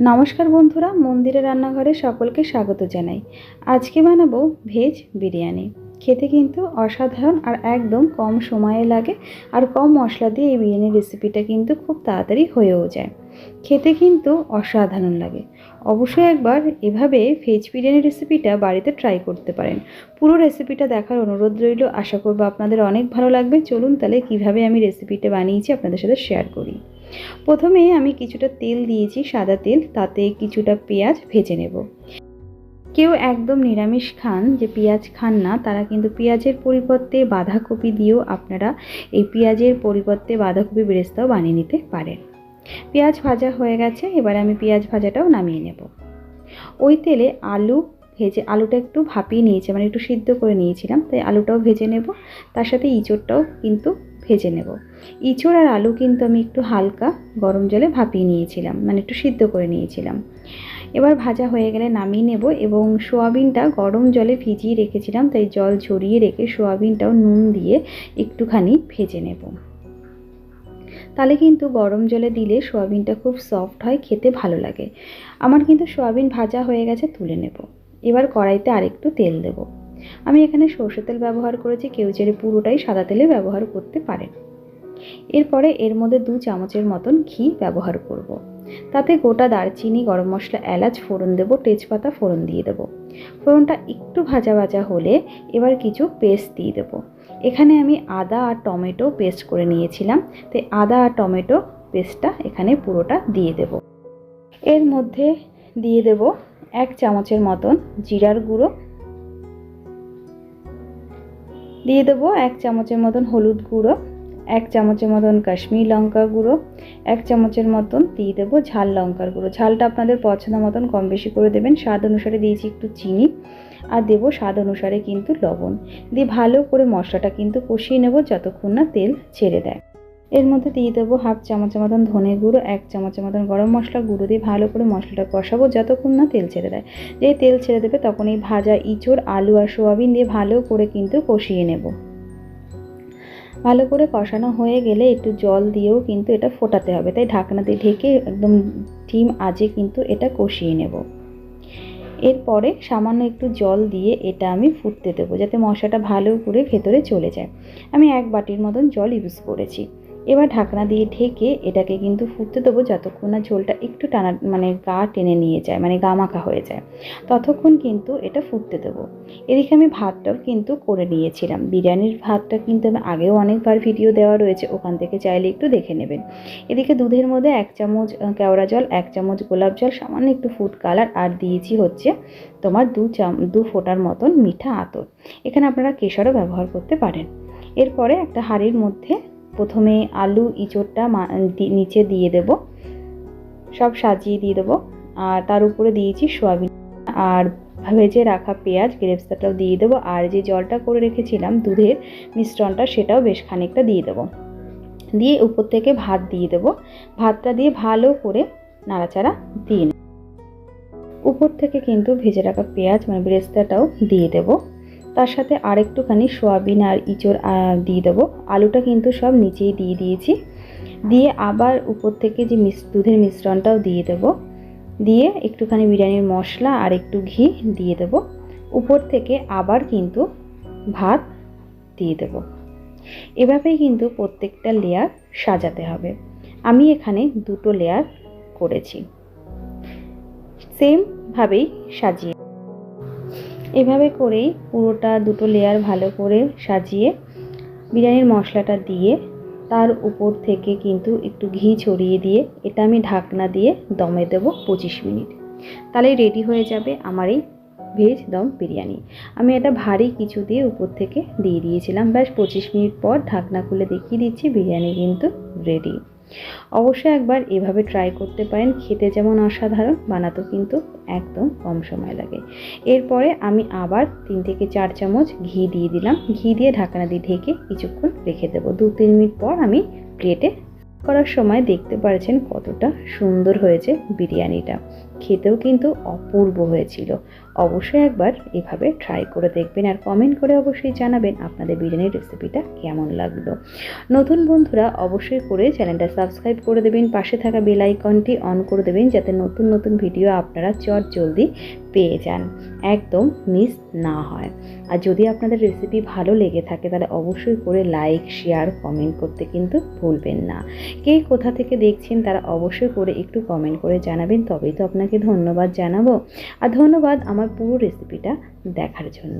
নমস্কার বন্ধুরা মন্দিরের রান্নাঘরে সকলকে স্বাগত জানাই। আজকে বানাবো ভেজ বিরিয়ানি। খেতে কিন্তু অসাধারণ আর একদম কম সময়ে লাগে আর কম মশলা দিয়ে এই বিরিয়ানির রেসিপিটা কিন্তু খুব তাড়াতাড়ি হয়েও যায়। খেতে কিন্তু অসাধারণ লাগে। অবশ্যই একবার এভাবে ভেজ বিরিয়ানি রেসিপিটা বাড়িতে ট্রাই করতে পারেন। পুরো রেসিপিটা দেখার অনুরোধ রইল। আশা করব আপনাদের অনেক ভালো লাগবে। চলুন তাহলে কীভাবে আমি রেসিপিটা বানিয়েছি আপনাদের সাথে শেয়ার করি। প্রথমে আমি কিছুটা তেল দিয়েছি, সাদা তেল, তাতে কিছুটা পেঁয়াজ ভেজে নেব। কেউ একদম নিরামিষ খান, যে পেঁয়াজ খান না, তারা কিন্তু পেঁয়াজের পরিবর্তে বাঁধাকপি দিয়েও আপনারা এই পেঁয়াজের পরিবর্তে বাঁধাকপি বেরেস্তাও বানিয়ে নিতে পারেন। পেঁয়াজ ভাজা হয়ে গেছে, এবার আমি পেঁয়াজ ভাজাটাও নামিয়ে নেব। ওই তেলে আলু ভেজে, আলুটা একটু ভাপিয়ে নিয়েছি মানে একটু সিদ্ধ করে নিয়েছিলাম, তাই আলুটাও ভেজে নেব। তার সাথে ইঁচড়টাও কিন্তু ভেজে নেব। ইঁচড় আর আলু কিন্তু আমি একটু হালকা গরম জলে ভাপিয়ে নিয়েছিলাম মানে একটু সিদ্ধ করে নিয়েছিলাম। এবার ভাজা হয়ে গেলে নামিয়ে নেব এবং সোয়াবিনটা গরম জলে ভিজিয়ে রেখেছিলাম, তাই জল ঝরিয়ে রেখে সোয়াবিনটাও নুন দিয়ে একটুখানি ভেজে নেব। তাহলে কিন্তু গরম জলে দিলে সোয়াবিনটা খুব সফট হয়, খেতে ভালো লাগে। আমার কিন্তু সোয়াবিন ভাজা হয়ে গেছে, তুলে নেব। এবার কড়াইতে আরেকটু তেল দেব। আমি এখানে সর্ষে তেল ব্যবহার করেছি, কেউ চেড়ে পুরোটাই সাদা তেলে ব্যবহার করতে পারেন এরপরে এর মধ্যে দু চামচের মতন ঘি ব্যবহার করব। তাতে গোটা দারচিনি, গরম মশলা, এলাচ, ফোড়ন দেব, তেজপাতা, ফোড়ন দিয়ে দেব। ফোড়নটা একটু ভাজা ভাজা হলে এবার কিছু পেস্ট দিয়ে দেব। এখানে আমি আদা আর টমেটো পেস্ট করে নিয়েছিলাম, তাই আদা আর টমেটো পেস্টটা এখানে পুরোটা দিয়ে দেব। এর মধ্যে দিয়ে দেব এক চামচের মতন জিরার গুঁড়ো দিয়ে দেবো এক চামচের মতন হলুদ গুঁড়ো, এক চামচের মতন কাশ্মীর লঙ্কা গুঁড়ো, এক চামচের মতন দিয়ে দেবো ঝাল লঙ্কার গুঁড়ো। ঝালটা আপনাদের পছন্দ মতন কম বেশি করে দেবেন। স্বাদ অনুসারে দিয়েছি একটু চিনি আর দেবো স্বাদ অনুসারে কিন্তু লবণ। দিয়ে ভালো করে মশলাটা কিন্তু কষিয়ে নেব, যতক্ষণ না তেল ছেড়ে দেয়। এর মধ্যে দিয়ে দেবো হাফ চামচের মতন ধনে গুঁড়ো, এক চামচের মতন গরম মশলা গুঁড়ো দিয়ে ভালো করে মশলাটা কষাবো যতক্ষণ না তেল ছেড়ে দেয়। যেই তেল ছেড়ে দেবে তখন এই ভাজা ইঁচড়, আলু আর সোয়াবিন দিয়ে ভালো করে কিন্তু কষিয়ে নেব। ভালো করে কষানো হয়ে গেলে একটু জল দিয়েও কিন্তু এটা ফোটাতে হবে। তাই ঢাকনা দিয়ে ঢেকে একদম ডিম আজে কিন্তু এটা কষিয়ে নেব। এরপরে সামান্য একটু জল দিয়ে এটা আমি ফুটতে দেবো যাতে মশলাটা ভালো করে ভেতরে চলে যায়। আমি এক বাটির মতন জল ইউজ করেছি। এবার ঢাকনা দিয়ে ঢেকে এটাকে কিন্তু ফুটতে দেবো যতক্ষণ না ঝোলটা একটু টানা মানে গা টেনে নিয়ে যায় মানে গা মাখা হয়ে যায়। ততক্ষণ কিন্তু এটা ফুটতে দেবো। এদিকে আমি ভাতটাও কিন্তু করে নিয়েছিলাম। বিরিয়ানির ভাতটা কিন্তু আমি আগেও অনেকবার ভিডিও দেওয়া রয়েছে, ওখান থেকে চাইলে একটু দেখে নেবেন। এদিকে দুধের মধ্যে এক চামচ কেওড়া জল, এক চামচ গোলাপ জল, সামান্য একটু ফুড কালার আর দিয়েছি হচ্ছে তোমার দু চাম, দু ফোঁটার মতন মিঠা আতর। এখানে আপনারা কেশরও ব্যবহার করতে পারেন। এরপরে একটা হাঁড়ির মধ্যে প্রথমে আলু, ইঁচড়টা নিচে দিয়ে দেব। সব সাজিয়ে দিয়ে দেবো। আর তার উপরে দিয়েছি সোয়াবিন। আর ভেজে রাখা পেঁয়াজ গ্রেপসটাও দিয়ে দেবো। আর যে জলটা করে রেখেছিলাম দুধের মিশ্রণটা, সেটাও বেশ খানিকটা দিয়ে দেবো। দিয়ে উপর থেকে ভাত দিয়ে দেবো। ভাতটা দিয়ে ভালো করে নাড়াচাড়া দিয়ে উপর থেকে কিন্তু ভেজে রাখা পেঁয়াজ মানে ব্রেস্তাটাও দিয়ে দেবো। তার সাথে আরেকটুখানি সোয়াবিন আর ইঁচড় দিয়ে দেবো। আলুটা কিন্তু সব নিচেই দিয়ে দিয়েছি। দিয়ে আবার উপর থেকে যে মিস, দুধের মিশ্রণটাও দিয়ে দেবো। দিয়ে একটুখানি বিরিয়ানির মশলা আর একটু ঘি দিয়ে দেবো। উপর থেকে আবার কিন্তু ভাত দিয়ে দেবো। এভাবেই কিন্তু প্রত্যেকটা লেয়ার সাজাতে হবে। আমি এখানে দুটো লেয়ার করেছি। সেমভাবেই সাজিয়ে এভাবে করেই পুরোটা দুটো লেয়ার ভালো করে সাজিয়ে বিরিয়ানির মশলাটা দিয়ে তার উপর থেকে কিন্তু একটু ঘি ছড়িয়ে দিয়ে, এটা আমি ঢাকনা দিয়ে দমে দেবো পঁচিশ মিনিট। তাহলেই রেডি হয়ে যাবে আমার এই ভেজ দম বিরিয়ানি। আমি এটা ভারী কিছু দিয়ে উপর থেকে দিয়ে দিয়েছিলাম। ব্যাস পঁচিশ মিনিট পর ঢাকনা খুলে দেখিয়ে দিচ্ছি, বিরিয়ানি কিন্তু রেডি অবশ্যই একবার এভাবে ট্রাই করতে পারেন, খেতে যেমন অসাধারণ, বানাতেও কিন্তু একদম কম সময় লাগে। এরপরে আমি আবার তিন থেকে চার চামচ ঘি দিয়ে দিলাম। ঘি দিয়ে ঢাকনা দিয়ে ঢেকে কিছুক্ষণ রেখে দেবো। দু তিন মিনিট পর আমি প্লেটে করার সময় দেখতে পারছেন কতটা সুন্দর হয়েছে বিরিয়ানিটা। খেতেও কিন্তু অপূর্ব হয়েছিল। অবশ্যই একবার এভাবে ট্রাই করে দেখবেন আর কমেন্ট করে অবশ্যই জানাবেন আপনাদের বিরিয়ানির রেসিপিটা কেমন লাগল। নতুন বন্ধুরা অবশ্যই করে চ্যানেলটা সাবস্ক্রাইব করে দেবেন, পাশে থাকা বেল আইকনটি অন করে দেবেন, যাতে নতুন নতুন ভিডিও আপনারা চট জলদি পেয়ে যান। একদম মিস না হয়। আর যদি আপনাদের রেসিপি ভালো লেগে থাকে, তাহলে অবশ্যই করে লাইক শেয়ার কমেন্ট করতে কিন্তু ভুলবেন না। কে কোথা থেকে দেখছেন, তারা অবশ্যই করে একটু কমেন্ট করে জানাবেন, তবেই তো আপনাকে ধন্যবাদ জানাব। আর ধন্যবাদ আমার পুরো রেসিপিটা দেখার জন্য।